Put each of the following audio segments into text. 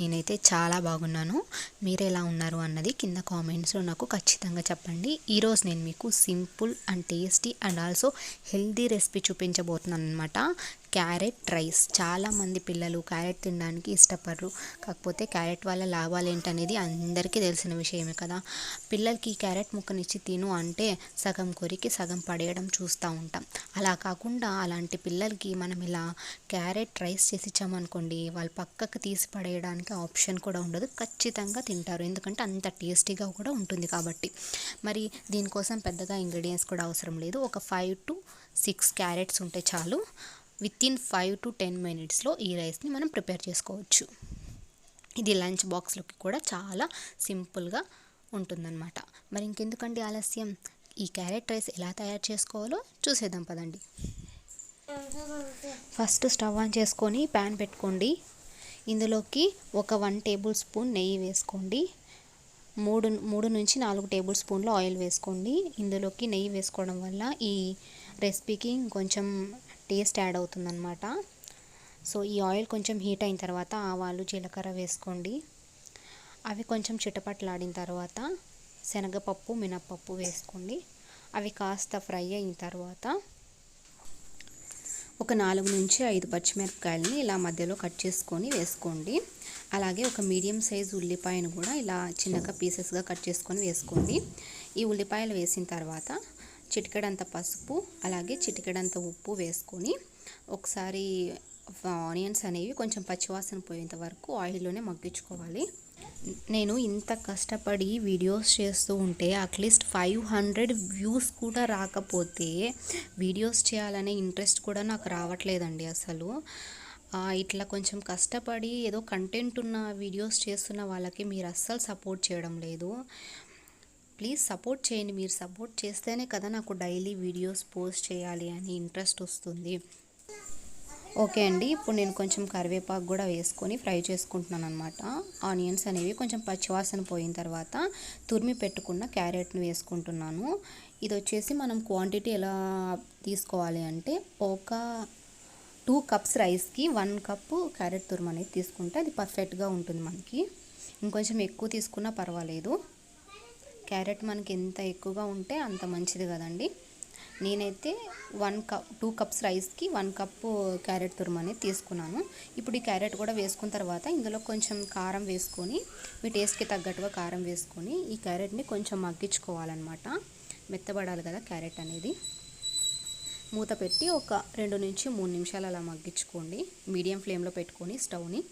నేనైతే చాలా బాగున్నాను. మీరు ఎలా ఉన్నారు అన్నది కింద కామెంట్స్లో నాకు ఖచ్చితంగా చెప్పండి. ఈరోజు నేను మీకు simple and tasty and also healthy recipe చూపించబోతున్నాను అనమాట క్యారెట్ రైస్. చాలామంది పిల్లలు క్యారెట్ తినడానికి ఇష్టపడరు. కాకపోతే క్యారెట్ వల్ల లాభాలు ఏంటనేది అందరికీ తెలిసిన విషయమే కదా. పిల్లలకి క్యారెట్ ముక్కనిచ్చి తిను అంటే సగం కొరికి సగం పడేయడం చూస్తూ ఉంటాం. అలా కాకుండా అలాంటి పిల్లలకి మనం ఇలా క్యారెట్ రైస్ చేసి ఇచ్చామనుకోండి వాళ్ళు పక్కకు తీసి పడేయడానికి ఆప్షన్ కూడా ఉండదు. ఖచ్చితంగా తింటారు. ఎందుకంటే అంత టేస్టీగా కూడా ఉంటుంది కాబట్టి. మరి దీనికోసం పెద్దగా ఇంగ్రీడియంట్స్ కూడా అవసరం లేదు. ఒక ఫైవ్ టు సిక్స్ క్యారెట్స్ ఉంటే చాలు. With in five to ten మినిట్స్లో ఈ రైస్ని మనం ప్రిపేర్ చేసుకోవచ్చు. ఇది లంచ్ బాక్స్లోకి కూడా చాలా సింపుల్గా ఉంటుందన్నమాట. మరి ఇంకెందుకండి ఆలస్యం? ఈ క్యారెట్ రైస్ ఎలా తయారు చేసుకోవాలో చూసేద్దాం పదండి. ఫస్ట్ స్టవ్ ఆన్ చేసుకొని ప్యాన్ పెట్టుకోండి. ఇందులోకి ఒక వన్ టేబుల్ స్పూన్ నెయ్యి వేసుకోండి. మూడు మూడు నుంచి నాలుగు టేబుల్ స్పూన్లు ఆయిల్ వేసుకోండి. ఇందులోకి నెయ్యి వేసుకోవడం వల్ల ఈ రెసిపీకి కొంచెం టేస్ట్ యాడ్ అవుతుందన్నమాట. సో ఈ ఆయిల్ కొంచెం హీట్ అయిన తర్వాత ఆవాలు జీలకర్ర వేసుకోండి. అవి కొంచెం చిటపట్లాడిన తర్వాత శనగపప్పు మినప్పప్పు వేసుకోండి. అవి కాస్త ఫ్రై అయిన తర్వాత ఒక నాలుగు నుంచి ఐదు పచ్చిమిరపకాయలని ఇలా మధ్యలో కట్ చేసుకొని వేసుకోండి. అలాగే ఒక మీడియం సైజ్ ఉల్లిపాయను కూడా ఇలా చిన్నగా పీసెస్గా కట్ చేసుకొని వేసుకోండి. ఈ ఉల్లిపాయలు వేసిన తర్వాత చిటికెడంత పసుపు అలాగే చిటికెడంత ఉప్పు వేసుకొని ఒకసారి ఆనియన్స్ అనేవి కొంచెం పచ్చివాసన పోయేంత వరకు ఆయిల్లోనే మగ్గించుకోవాలి. నేను ఇంత కష్టపడి వీడియోస్ చేస్తూ ఉంటే అట్లీస్ట్ ఫైవ్ హండ్రెడ్ వ్యూస్ కూడా రాకపోతే వీడియోస్ చేయాలనే ఇంట్రెస్ట్ కూడా నాకు రావట్లేదండి అసలు. ఇట్లా కొంచెం కష్టపడి ఏదో కంటెంట్ ఉన్న వీడియోస్ చేస్తున్న వాళ్ళకి మీరు అస్సలు సపోర్ట్ చేయడం లేదు. ప్లీజ్ సపోర్ట్ చేయండి. మీరు సపోర్ట్ చేస్తేనే కదా నాకు డైలీ వీడియోస్ పోస్ట్ చేయాలి అని ఇంట్రెస్ట్ వస్తుంది. ఓకే అండి. ఇప్పుడు నేను కొంచెం కరివేపాకు కూడా వేసుకొని ఫ్రై చేసుకుంటున్నాను అనమాట ఆనియన్స్ అనేవి కొంచెం పచ్చివాసన పోయిన తర్వాత తురిమి పెట్టుకున్న క్యారెట్ని వేసుకుంటున్నాను. ఇది వచ్చేసి మనం క్వాంటిటీ ఎలా తీసుకోవాలి అంటే ఒక టూ కప్స్ రైస్కి వన్ కప్పు క్యారెట్ తురుము అనేది తీసుకుంటే అది పర్ఫెక్ట్గా ఉంటుంది మనకి. ఇంకొంచెం ఎక్కువ తీసుకున్నా పర్వాలేదు. క్యారెట్ మనకి ఎంత ఎక్కువగా ఉంటే అంత మంచిది కదండి. నేనైతే వన్ కప్ టూ కప్స్ రైస్కి వన్ కప్పు క్యారెట్ తురుము అనేది తీసుకున్నాను. ఇప్పుడు ఈ క్యారెట్ కూడా వేసుకున్న తర్వాత ఇందులో కొంచెం కారం వేసుకొని మీ టేస్ట్కి తగ్గట్టుగా కారం వేసుకొని ఈ క్యారెట్ని కొంచెం మగ్గించుకోవాలన్నమాట. మెత్తబడాలి కదా క్యారెట్ అనేది. మూత పెట్టి ఒక రెండు నుంచి మూడు నిమిషాలు అలా మగ్గించుకోండి. మీడియం ఫ్లేమ్లో పెట్టుకొని స్టవ్ని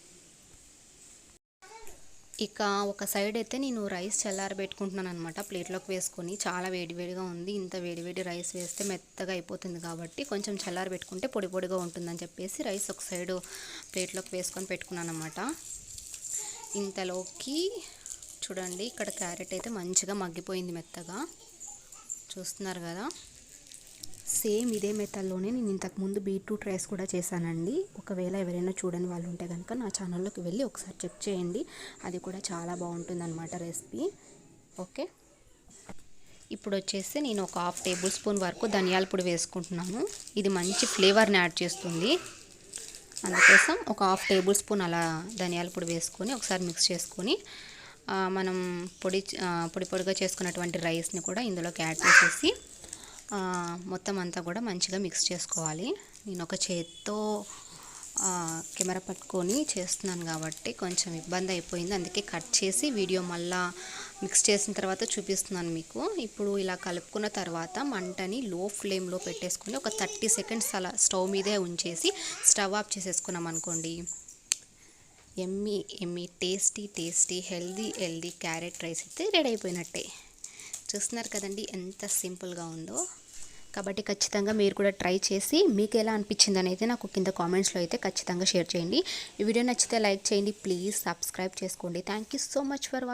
ఇక ఒక సైడ్ అయితే నేను రైస్ చల్లారబెట్టుకుంటున్నాను అనమాట ప్లేట్లోకి వేసుకొని చాలా వేడివేడిగా ఉంది. ఇంత వేడివేడి రైస్ వేస్తే మెత్తగా అయిపోతుంది కాబట్టి కొంచెం చల్లారబెట్టుకుంటే పొడి పొడిగా ఉంటుందని చెప్పేసి రైస్ ఒక సైడు ప్లేట్లోకి వేసుకొని పెట్టుకున్నాను అనమాట ఇంతలోకి చూడండి ఇక్కడ క్యారెట్ అయితే మంచిగా మగ్గిపోయింది మెత్తగా. చూస్తున్నారు కదా? సేమ్ ఇదే మెథడ్లోనే నేను ఇంతకుముందు బీట్రూట్ రైస్ కూడా చేశానండి. ఒకవేళ ఎవరైనా చూడని వాళ్ళు ఉంటే కనుక నా ఛానల్లోకి వెళ్ళి ఒకసారి చెక్ చేయండి. అది కూడా చాలా బాగుంటుంది అనమాట రెసిపీ ఓకే? ఇప్పుడు వచ్చేసి నేను ఒక హాఫ్ టేబుల్ స్పూన్ వరకు ధనియాల పొడి వేసుకుంటున్నాను. ఇది మంచి ఫ్లేవర్ని యాడ్ చేస్తుంది. అందుకోసం ఒక హాఫ్ టేబుల్ స్పూన్ అలా ధనియాల పొడి వేసుకొని ఒకసారి మిక్స్ చేసుకొని మనం పొడి పొడి పొడిగా చేసుకున్నటువంటి రైస్ని కూడా ఇందులోకి యాడ్ చేసేసి మొత్తం అంతా కూడా మంచిగా మిక్స్ చేసుకోవాలి. నేను ఒక చేత్తో కెమెరా పట్టుకొని చేస్తున్నాను కాబట్టి కొంచెం ఇబ్బంది అయిపోయింది. అందుకే కట్ చేసి వీడియో మళ్ళా మిక్స్ చేసిన తర్వాత చూపిస్తున్నాను మీకు. ఇప్పుడు ఇలా కలుపుకున్న తర్వాత మంటని లో ఫ్లేమ్లో పెట్టేసుకొని ఒక థర్టీ సెకండ్స్ అలా స్టవ్ మీదే ఉంచేసి స్టవ్ ఆఫ్ చేసేసుకున్నాం అనుకోండి. Yummy yummy tasty tasty healthy healthy carrot rice అయితే రెడీ అయిపోయినట్టే. చూస్తున్నారు కదండి ఎంత సింపుల్గా ఉందో. కాబట్టి ఖచ్చితంగా మీరు కూడా ట్రై చేసి మీకు ఎలా అనిపించింది అనేది నాకు కింద కామెంట్స్లో అయితే ఖచ్చితంగా షేర్ చేయండి. ఈ వీడియో నచ్చితే లైక్ చేయండి ప్లీజ్ సబ్స్క్రైబ్ చేసుకోండి. Thank you so much for watching